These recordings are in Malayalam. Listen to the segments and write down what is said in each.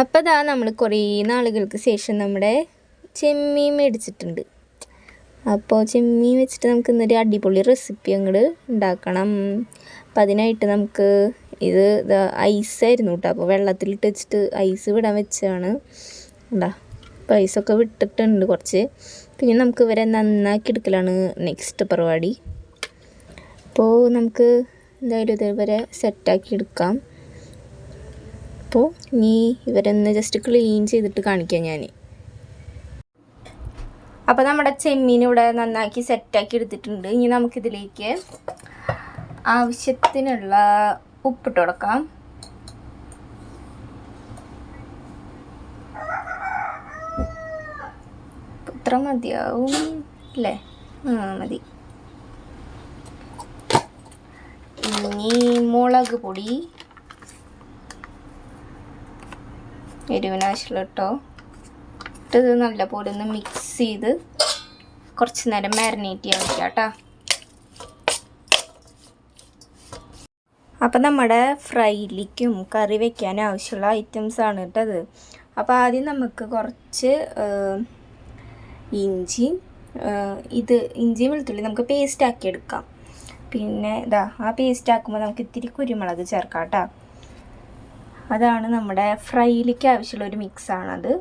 അപ്പോൾ ഇതാ നമ്മൾ കുറേ നാളുകൾക്ക് ശേഷം നമ്മുടെ ചെമ്മീൻ മേടിച്ചിട്ടുണ്ട്. അപ്പോൾ ചെമ്മീൻ വെച്ചിട്ട് നമുക്ക് ഇന്നൊരു അടിപൊളി റെസിപ്പി അങ്ങോട്ട് ഉണ്ടാക്കണം. അപ്പം അതിനായിട്ട് നമുക്ക് ഇത് ഐസ് ആയിരുന്നു കേട്ടോ അപ്പോൾ വെള്ളത്തിലിട്ട് വെച്ചിട്ട് ഐസ് വിടാൻ വെച്ചാണ് ഉണ്ടാ അപ്പോൾ ഐസൊക്കെ വിട്ടിട്ടുണ്ട് കുറച്ച്. പിന്നെ നമുക്ക് ഇവരെ നന്നാക്കി എടുക്കലാണ് നെക്സ്റ്റ് പരിപാടി. അപ്പോൾ നമുക്ക് എന്തായാലും ഇതേവരെ സെറ്റാക്കി എടുക്കാം. അപ്പോൾ ഇനി ഇവരൊന്ന് ജസ്റ്റ് ക്ലീൻ ചെയ്തിട്ട് കാണിക്കാം ഞാൻ അപ്പോൾ നമ്മുടെ ചെമ്മീൻ ഇവിടെ നന്നാക്കി സെറ്റാക്കി എടുത്തിട്ടുണ്ട്. ഇനി നമുക്കിതിലേക്ക് ആവശ്യത്തിനുള്ള ഉപ്പിട്ട് കൊടുക്കാം. ഇത്ര മതിയാവും അല്ലേ? ആ മതി. ഇനി മുളക് പൊടി. എരിവിനാവശ്യമുള്ള കേട്ടോ. ഇത് നല്ലപോലെ ഒന്ന് മിക്സ് ചെയ്ത് കുറച്ച് നേരം മാരിനേറ്റ് ചെയ്യാൻ വയ്ക്കുക കേട്ടോ. അപ്പം നമ്മുടെ ഫ്രൈലിക്കും കറി വെക്കാൻ ആവശ്യമുള്ള ഐറ്റംസ് ആണ് കേട്ടത് അപ്പോൾ ആദ്യം നമുക്ക് കുറച്ച് ഇഞ്ചി ഇത് ഇഞ്ചി വെളുത്തുള്ളി നമുക്ക് പേസ്റ്റ് ആക്കി എടുക്കാം. പിന്നെ ഇതാ ആ പേസ്റ്റ് ആക്കുമ്പോൾ നമുക്ക് ഇത്തിരി കുരുമുളക് ചേർക്കാം കേട്ടോ. അതാണ് നമ്മുടെ ഫ്രൈയിലേക്ക് ആവശ്യമുള്ള ഒരു മിക്സാണത്.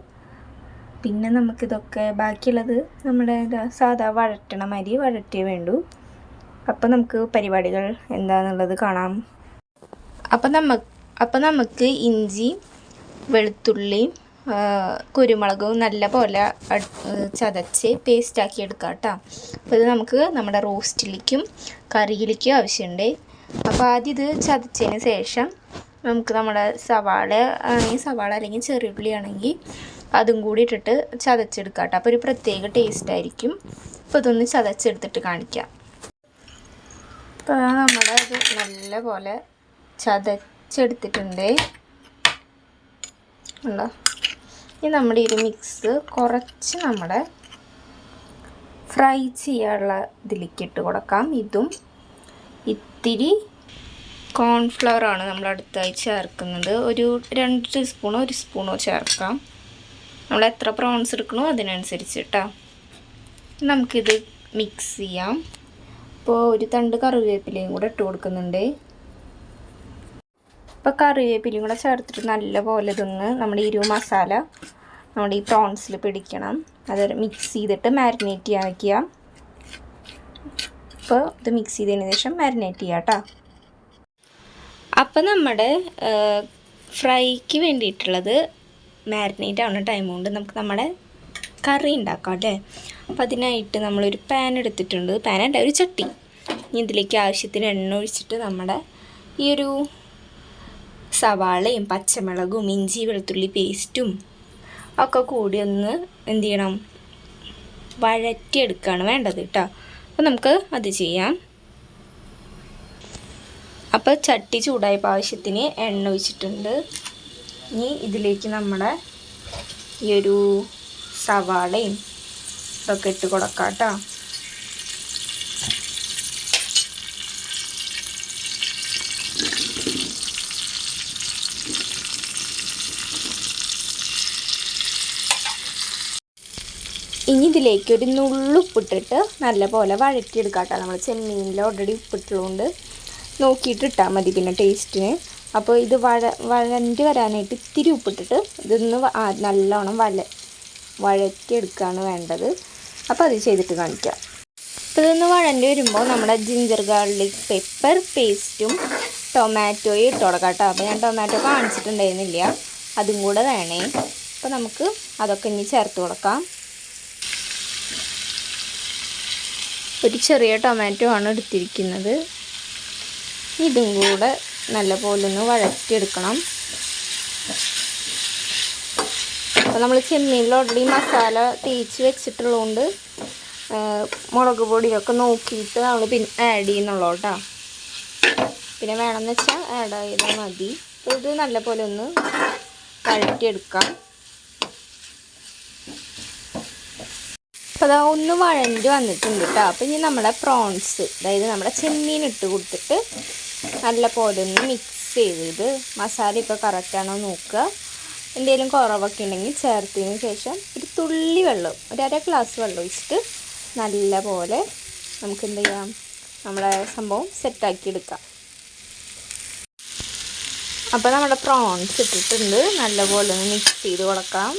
പിന്നെ നമുക്കിതൊക്കെ ബാക്കിയുള്ളത് നമ്മുടെ സാധാ വഴറ്റണ മാതിരി വഴറ്റിയേ വേണ്ടു. അപ്പോൾ നമുക്ക് പരിപാടികൾ എന്താണെന്നുള്ളത് കാണാം. അപ്പം നമ്മ അപ്പം നമുക്ക് ഇഞ്ചി വെളുത്തുള്ളി കുരുമുളകും നല്ല പോലെ ചതച്ച് പേസ്റ്റാക്കി എടുക്കാം കേട്ടോ അപ്പോൾ ഇത് നമുക്ക് നമ്മുടെ റോസ്റ്റിലേക്കും കറിയിലേക്കും ആവശ്യമുണ്ട്. അപ്പോൾ ആദ്യം ഇത് ചതച്ചതിന് ശേഷം നമുക്ക് നമ്മുടെ സവാള ആണെങ്കിൽ സവാള അല്ലെങ്കിൽ ചെറിയുള്ളി ആണെങ്കിൽ അതും കൂടി ഇട്ടിട്ട് ചതച്ചെടുക്കാം കേട്ടോ. അപ്പോൾ ഒരു പ്രത്യേക ടേസ്റ്റ് ആയിരിക്കും. അപ്പോൾ ഇതൊന്ന് ചതച്ചെടുത്തിട്ട് കാണിക്കാം. അപ്പോൾ നമ്മുടെ അത് നല്ല പോലെ ചതച്ചെടുത്തിട്ടുണ്ട് ഇനി നമ്മുടെ ഈ മിക്സ് കുറച്ച് നമ്മുടെ ഫ്രൈ ചെയ്യാനുള്ള ഇതിലേക്ക് ഇട്ട് കൊടുക്കാം. ഇതും ഇത്തിരി കോൺഫ്ലവർ ആണ് നമ്മൾ അടുത്തായി ചേർക്കുന്നത്. ഒരു രണ്ട് ടീസ്പൂണോ ഒരു സ്പൂണോ ചേർക്കാം. നമ്മൾ എത്ര പ്രോൺസ് എടുക്കണോ അതിനനുസരിച്ച് കേട്ടോ നമുക്കിത് മിക്സ് ചെയ്യാം. അപ്പോൾ ഒരു തണ്ട് കറിവേപ്പിലയും കൂടെ ഇട്ട് കൊടുക്കുന്നുണ്ട്. ഇപ്പോൾ കറിവേപ്പിലയും കൂടെ ചേർത്തിട്ട് നല്ലപോലെ ഇതൊന്ന് നമ്മുടെ ഈ മസാല നമ്മുടെ ഈ പ്രോൺസിൽ പിടിക്കണം. അത് മിക്സ് ചെയ്തിട്ട് മാരിനേറ്റ് ചെയ്യാൻ വയ്ക്കുക ഇപ്പോൾ ഇത് മിക്സ് ചെയ്തതിന് ശേഷം മാരിനേറ്റ് ചെയ്യാം കേട്ടോ അപ്പം നമ്മുടെ ഫ്രൈക്ക് വേണ്ടിയിട്ടുള്ളത് മാരിനേറ്റ് ആവുന്ന ടൈം കൊണ്ട് നമുക്ക് നമ്മുടെ കറി ഉണ്ടാക്കാം അല്ലേ? അപ്പം അതിനായിട്ട് നമ്മളൊരു പാൻ എടുത്തിട്ടുണ്ട്. പാൻ ഒരു ചട്ടി. ഇനി ഇതിലേക്ക് ആവശ്യത്തിന് എണ്ണ ഒഴിച്ചിട്ട് നമ്മുടെ ഈ ഒരു സവാളയും പച്ചമുളകും ഇഞ്ചി വെളുത്തുള്ളി പേസ്റ്റും ഒക്കെ കൂടി ഒന്ന് എന്ത് ചെയ്യണം? വഴറ്റിയെടുക്കുകയാണ് വേണ്ടത് കേട്ടോ. അപ്പോൾ നമുക്ക് അത് ചെയ്യാം. അപ്പോൾ ചട്ടി ചൂടായപ്പോൾ ആവശ്യത്തിന് എണ്ണ ഒഴിച്ചിട്ടുണ്ട്. ഇനി ഇതിലേക്ക് നമ്മുടെ ഈ ഒരു സവാളയും ഇതൊക്കെ ഇട്ട് കൊടുക്കാം കേട്ടോ ഇനി ഇതിലേക്ക് ഒരു നുള്ളുപ്പിട്ടിട്ട് നല്ലപോലെ വഴറ്റിയെടുക്കാം കേട്ടോ നമ്മൾ ചെമ്മീനിൽ ഓൾറെഡി ഉപ്പിട്ടുള്ളതുകൊണ്ട് നോക്കിയിട്ട് ഇട്ടാൽ മതി പിന്നെ ടേസ്റ്റിന് അപ്പോൾ ഇത് വഴ വഴണ്ടി വരാനായിട്ട് ഇത്തിരി ഉപ്പിട്ടിട്ട് ഇതൊന്ന് നല്ലോണം വല വഴറ്റിയെടുക്കുകയാണ് വേണ്ടത്. അപ്പോൾ അത് ചെയ്തിട്ട് കാണിക്കാം. അപ്പോൾ ഇതൊന്ന് വഴണ്ടി വരുമ്പോൾ നമ്മുടെ ജിഞ്ചർ ഗാർലിക് പെപ്പർ പേസ്റ്റും ടൊമാറ്റോയും ഇട്ട് കേട്ടോ. അപ്പോൾ ഞാൻ ടൊമാറ്റോ കാണിച്ചിട്ടുണ്ടായിരുന്നില്ല. അതും കൂടെ വേണേ. അപ്പോൾ നമുക്ക് അതൊക്കെ ഇനി ചേർത്ത് കൊടുക്കാം. ഒരു ചെറിയ ടൊമാറ്റോ ആണ് എടുത്തിരിക്കുന്നത്. ഇതും കൂടെ നല്ലപോലെ ഒന്ന് വഴറ്റിയെടുക്കണം. അപ്പോൾ നമ്മൾ ചെമ്മീനിൽ ഓൾറെഡി മസാല തേച്ച് വെച്ചിട്ടുള്ളതുകൊണ്ട് മുളക് പൊടിയൊക്കെ നോക്കിയിട്ട് നമ്മൾ പിന്നെ ആഡ് ചെയ്യുന്നുള്ളൂ കേട്ടോ. പിന്നെ വേണമെന്ന് വെച്ചാൽ ആഡ് ചെയ്താൽ മതി. അപ്പോൾ ഇത് നല്ലപോലെ ഒന്ന് വഴറ്റിയെടുക്കാം. അതാ ഒന്ന് വഴഞ്ഞ് വന്നിട്ടുണ്ട് കേട്ടോ അപ്പം ഇനി നമ്മുടെ പ്രോൺസ് അതായത് നമ്മുടെ ചെമ്മീൻ ഇട്ട് കൊടുത്തിട്ട് നല്ല പോലെ ഒന്ന് മിക്സ് ചെയ്ത് ഇത് മസാല ഇപ്പോൾ കറക്റ്റാണോ നോക്കുക എന്തെങ്കിലും കുറവൊക്കെ ഉണ്ടെങ്കിൽ ചേർത്തതിന് ശേഷം ഒരു തുള്ളി വെള്ളം ഒരു അര ഗ്ലാസ് വെള്ളം ഒഴിച്ചിട്ട് നല്ല പോലെ നമുക്ക് എന്ത് ചെയ്യാം? നമ്മളെ സംഭവം സെറ്റാക്കി എടുക്കാം. അപ്പോൾ നമ്മുടെ പ്രോൺസ് ഇട്ടിട്ടുണ്ട്. നല്ലപോലെ ഒന്ന് മിക്സ് ചെയ്ത് കൊടുക്കാം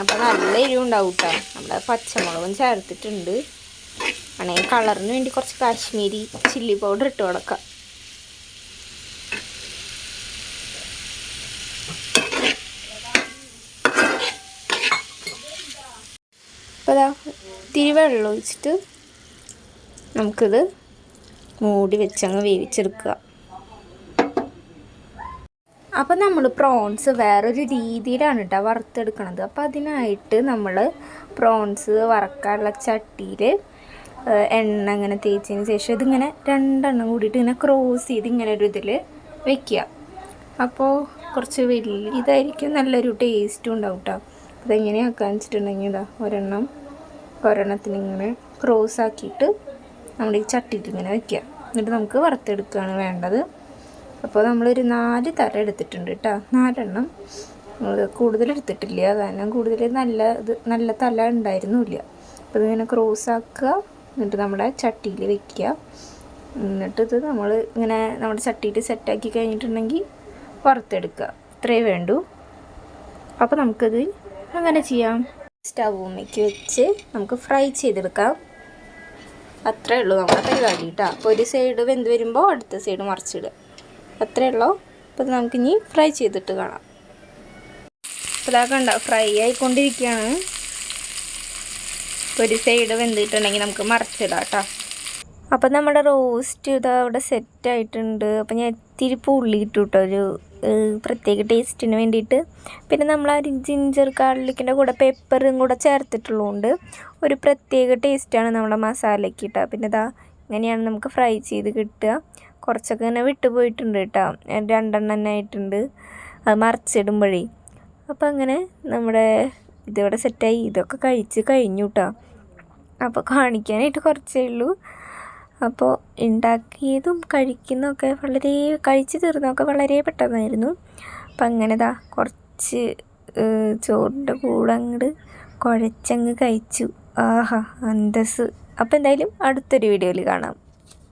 അപ്പോൾ നല്ല എരിവ് ഉണ്ടാവും കേട്ടോ നമ്മുടെ പച്ചമുളകും ചേർത്തിട്ടുണ്ട്. ആണെങ്കിൽ കളറിന് വേണ്ടി കുറച്ച് കാശ്മീരി ചില്ലി പൗഡർ ഇട്ട് കൊടുക്കാം. അപ്പോൾ അതാ ഇത്തിരി വെള്ളം ഒഴിച്ചിട്ട് നമുക്കിത് മൂടി വെച്ചങ്ങ് വേവിച്ചെടുക്കുക. അപ്പം നമ്മൾ പ്രോൺസ് വേറൊരു രീതിയിലാണ് കേട്ടോ വറുത്തെടുക്കുന്നത് അപ്പോൾ അതിനായിട്ട് നമ്മൾ പ്രോൺസ് വറക്കാനുള്ള ചട്ടിയിൽ എണ്ണ ഇങ്ങനെ തേച്ചതിന് ശേഷം ഇതിങ്ങനെ രണ്ടെണ്ണം കൂടിയിട്ട് ഇങ്ങനെ ക്രോസ് ചെയ്ത് ഇങ്ങനെ ഒരു ഇതിൽ വെക്കുക. അപ്പോൾ കുറച്ച് വലിയ ഇതായിരിക്കും നല്ലൊരു ടേസ്റ്റും ഉണ്ടാവും കേട്ടോ അതെങ്ങനെയാക്കാന്ന് വെച്ചിട്ടുണ്ടെങ്കിൽ ഇതാ ഒരെണ്ണം ഒരെണ്ണത്തിന് ഇങ്ങനെ ക്രോസ് ആക്കിയിട്ട് നമ്മുടെ ഈ ചട്ടിയിൽ ഇങ്ങനെ വെക്കുക. എന്നിട്ട് നമുക്ക് വറുത്തെടുക്കുകയാണ് വേണ്ടത്. അപ്പോൾ നമ്മളൊരു നാല് തറ എടുത്തിട്ടുണ്ട് കേട്ടോ നാലെണ്ണം. കൂടുതൽ എടുത്തിട്ടില്ല കാരണം കൂടുതൽ നല്ല ഇത് നല്ല തല ഉണ്ടായിരുന്നില്ല. അപ്പോൾ ഇതിങ്ങനെ ക്രോസ് ആക്കുക. എന്നിട്ട് നമ്മുടെ ചട്ടിയിൽ വെക്കുക. എന്നിട്ട് ഇത് നമ്മൾ ഇങ്ങനെ നമ്മുടെ ചട്ടിയിൽ സെറ്റാക്കി കഴിഞ്ഞിട്ടുണ്ടെങ്കിൽ വറുത്തെടുക്കുക. ഇത്രയേ വേണ്ടൂ. അപ്പോൾ നമുക്കത് അങ്ങനെ ചെയ്യാം. സ്റ്റൗമ്മയ്ക്ക് വെച്ച് നമുക്ക് ഫ്രൈ ചെയ്തെടുക്കാം. അത്രേ ഉള്ളൂ നമ്മുടെ പരിപാടി കേട്ടോ അപ്പോൾ ഒരു സൈഡ് വെന്ത് വരുമ്പോൾ അടുത്ത സൈഡ് മറിച്ചിടുക. അത്രേ ഉള്ളൂ. അപ്പോൾ നമുക്കിനി ഫ്രൈ ചെയ്തിട്ട് കാണാം. അപ്പോൾ ഇതാ കണ്ട ഫ്രൈ ആയിക്കൊണ്ടിരിക്കുകയാണ്. ഒരു സൈഡ് വെന്തിട്ടുണ്ടെങ്കിൽ നമുക്ക് മറിച്ചിടാം കേട്ടോ അപ്പോൾ നമ്മുടെ റോസ്റ്റ് ഇത് അവിടെ സെറ്റ് ആയിട്ടുണ്ട്. അപ്പോൾ ഞാൻ ഇത്തിരി പുള്ളി ഇട്ടു കേട്ടോ ഒരു പ്രത്യേക ടേസ്റ്റിന് വേണ്ടിയിട്ട്. പിന്നെ നമ്മൾ ആ ജിഞ്ചർ ഗാർലിക്കിന്റെ കൂടെ പെപ്പറും കൂടെ ചേർത്തിട്ടുള്ളതുകൊണ്ട് ഒരു പ്രത്യേക ടേസ്റ്റാണ് നമ്മുടെ മസാലയ്ക്ക് കേട്ടോ പിന്നെ ഇതാ ഇങ്ങനെയാണ് നമുക്ക് ഫ്രൈ ചെയ്ത് കിട്ടുക. കുറച്ചൊക്കെ ഇങ്ങനെ വിട്ടു പോയിട്ടുണ്ട് കേട്ടോ. രണ്ടെണ്ണം തന്നെ ആയിട്ടുണ്ട്. അത് മറിച്ചിടുമ്പോഴേ. അപ്പോൾ അങ്ങനെ നമ്മുടെ ഇതിവിടെ സെറ്റായി. ഇതൊക്കെ കഴിച്ച് കഴിഞ്ഞു കേട്ടോ. അപ്പോൾ കാണിക്കാനായിട്ട് കുറച്ചേ ഉള്ളൂ. അപ്പോൾ ഉണ്ടാക്കിയതും കഴിക്കുന്നതൊക്കെ വളരെ കഴിച്ച് തീർന്നതൊക്കെ വളരെ പെട്ടെന്നായിരുന്നു. അപ്പം അങ്ങനെ ദാ കുറച്ച് ചോറിന്റെ കൂടെ അങ്ങോട്ട് കുഴച്ചങ്ങ് കഴിച്ചു. ആഹാ അന്തസ് അപ്പോൾ എന്തായാലും അടുത്തൊരു വീഡിയോയിൽ കാണാം.